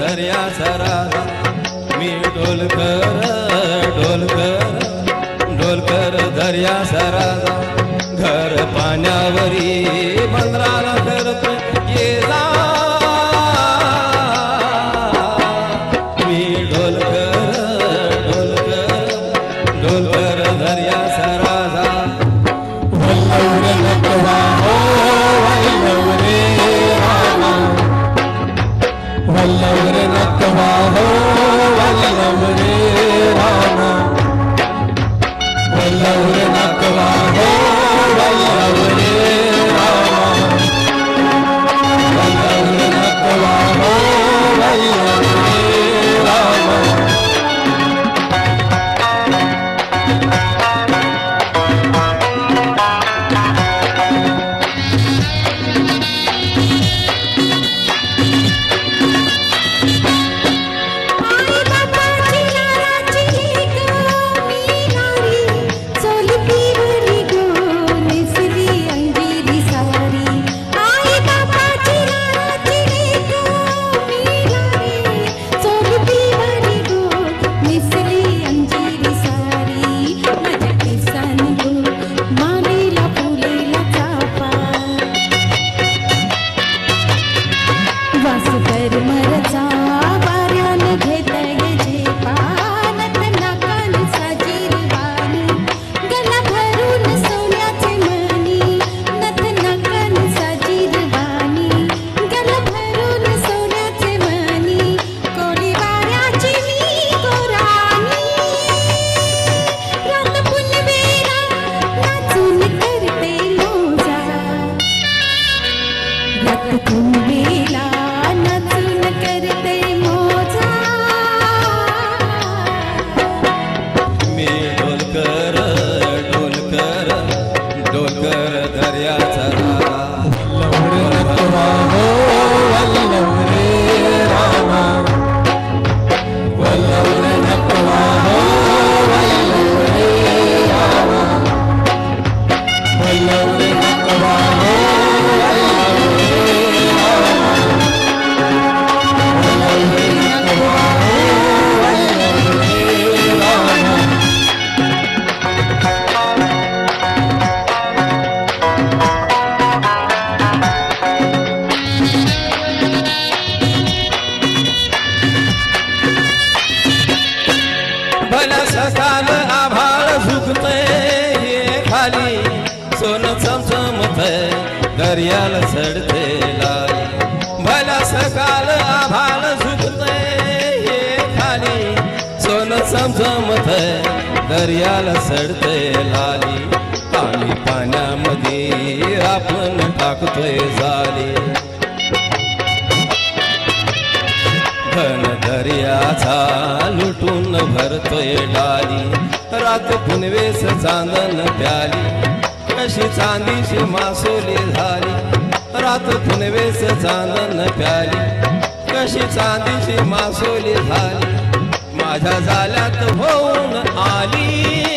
दर्या सरा. मी ढोलकर ढोलकर ढोलकर दर्या सरा. घर पाण्यावरी बंदराला करत ये जा. मी ढोलकर ढोलकर ढोलकर दर्या सराजा वल्लव नटवा वल्लव रे वल्लव सोन दर्याला चढते लाली. भला सकाल आभाळ झुकते खाली. सोन चमचमत दर्याला चढते लाली. पाणी पाण्यामध्ये आपण टाकतोय झाली घन दर्याचा लुटून भरतोय डाली. रात पुनवेस चांदन प्याली. कशी चांदीची मासोली झाली. रात फुनवेस चांदन प्याली. कशी चांदीची मासोली झाली. माझ्या झाल्यात होऊन आली.